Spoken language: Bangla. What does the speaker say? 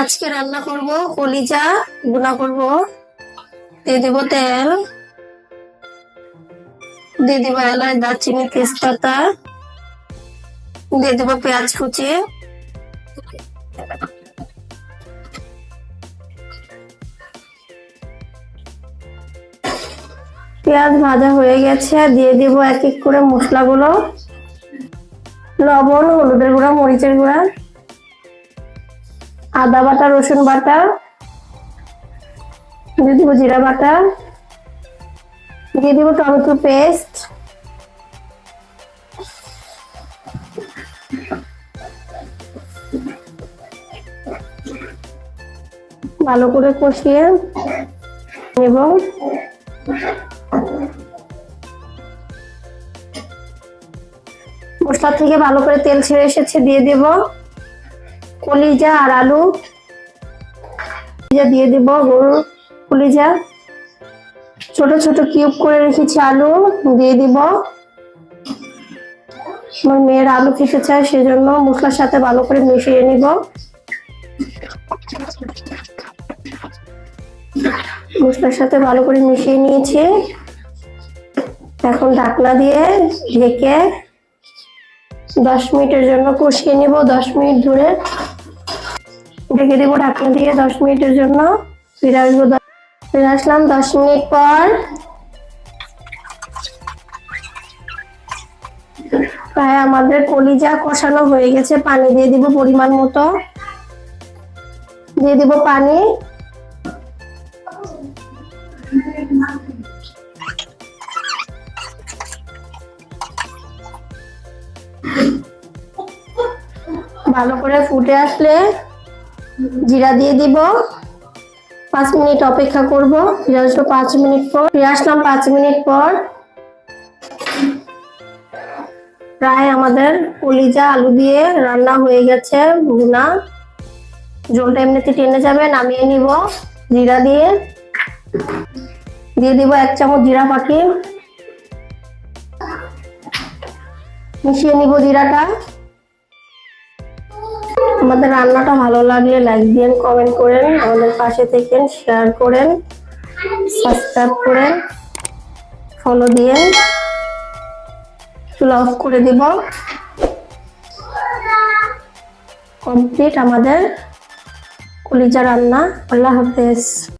আজকে রান্না করব, কলিজা গুলা করব। দিয়ে দিব তেল। দিয়ে দিব এলাচ, দারচিনি, তেজপাতা। দিয়ে দিব পেঁয়াজ কুচি। পেঁয়াজ ভাজা হয়ে গেছে, দিয়ে দিব এক এক করে মশলাগুলো। লবণ, হলুদের গুঁড়া, মরিচের গুঁড়া। আদা বাটা, রসুন বাটা, দিয়ে দিব জিরা বাটা, দিয়ে দিব টমেটো পেস্ট। ভালো করে কষিয়ে নেব। মশলা থেকে ভালো করে তেল ছেড়ে এসেছে, দিয়ে দেব। কলিজা আর আলু। দিয়ে দেব, গরুর কলিজা। ছোট ছোট কিউব করে রেখেছি আলু, দিয়ে দিব। আমার মেয়ের আলু খেতে চায়, সেজন্য মশলার সাথে ভালো করে মিশিয়ে নিব। মশলার সাথে ভালো করে মিশিয়ে নিয়েছি। এখন ঢাকনা দিয়ে ঢেকে দশ মিনিটের জন্য কষিয়ে নিব, দশ মিনিট ধরে। ঢেকে দেবো ঢাকনা দিয়ে দশ মিনিটের জন্য। ফিরে আসব ফিরে আসলাম দশ মিনিট পর। প্রায় আমাদের কলিজা কষানো হয়ে গেছে, পানি দিয়ে দিব পরিমাণ মতো। দিয়ে দিব পানি। ভালো করে ফুটে আসলে জিরা দিয়ে দিব। পাঁচ মিনিট অপেক্ষা করব। ফিরে আসব পাঁচ মিনিট পর। ফিরে আসলাম পাঁচ মিনিট পর। প্রায় আমাদের কলিজা, আলু দিয়ে রান্না হয়ে গেছে ভুনা। জলটা এমনিতে টেনে যাবে, নামিয়ে নিব জিরা দিয়ে। দিয়ে দিব এক চামচ জিরা পাখি। মিশিয়ে নিব জিরাটা। আমাদের রান্নাটা ভালো লাগলে লাইক দিন কমেন্ট করেন, আমাদের পাশে থেকেন শেয়ার করেন সাবস্ক্রাইব করেন ফলো দিয়ে চুলা অফ করে দিব। কমপ্লিট আমাদের কলিজা রান্না। আল্লাহ হাফেজ।